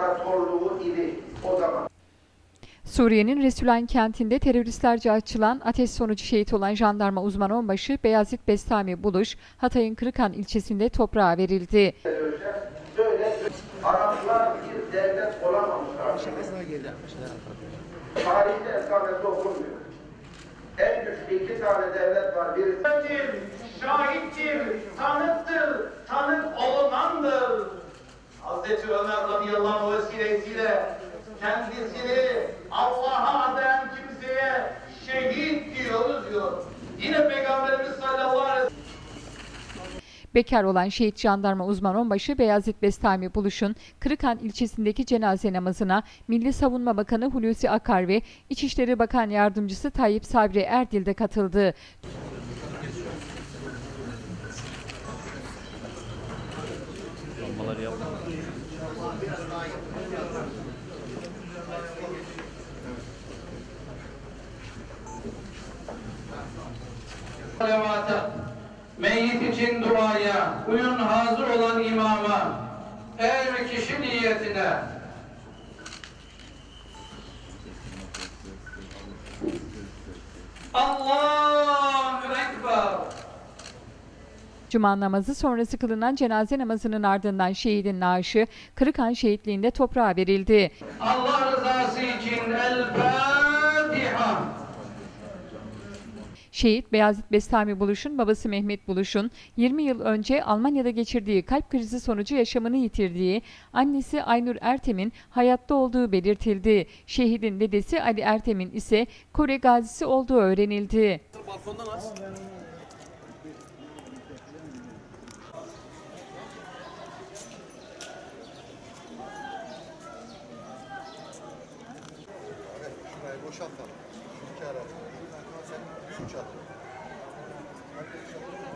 imparatorluğu idi o zaman. Suriye'nin Resulayn kentinde teröristlerce açılan ateş sonucu şehit olan jandarma uzman onbaşı Beyazıt Bestami Buluş, Hatay'ın Kırıkhan ilçesinde toprağa verildi. Böyle Araplar bir devlet olamamışlar. Tarihte esamesi okunmuyor. En güçlü iki tane devlet var. Birisi şahittir, tanıktır, tanık olunandır. Hazreti Ömer radıyallahu anh vesilesiyle kendisini Allah'a adayan kimseye şehit diyoruz diyor. Yine Peygamberimiz sallallahu aleyhi Bekar olan şehit jandarma uzman onbaşı Beyazıt Bestami Buluş'un Kırıkhan ilçesindeki cenaze namazına Milli Savunma Bakanı Hulusi Akar ve İçişleri Bakan Yardımcısı Tayyip Sabri Erdil de katıldı. Salavata, meyyit için duaya, uyun hazır olan imama, eğer ve kişi niyetine, Allahu Cuma namazı sonrası kılınan cenaze namazının ardından şehidin naaşı Kırıkhan şehitliğinde toprağa verildi. Allah rızası için El Fatiha. Şehit Beyazıt Bestami Buluş'un babası Mehmet Buluş'un 20 yıl önce Almanya'da geçirdiği kalp krizi sonucu yaşamını yitirdiği annesi Aynur Ertem'in hayatta olduğu belirtildi. Şehidin dedesi Ali Ertem'in ise Kore gazisi olduğu öğrenildi. Şurayı boşaltalım. Şu iki arabayı. Büyük çadır. Arkadaşlar.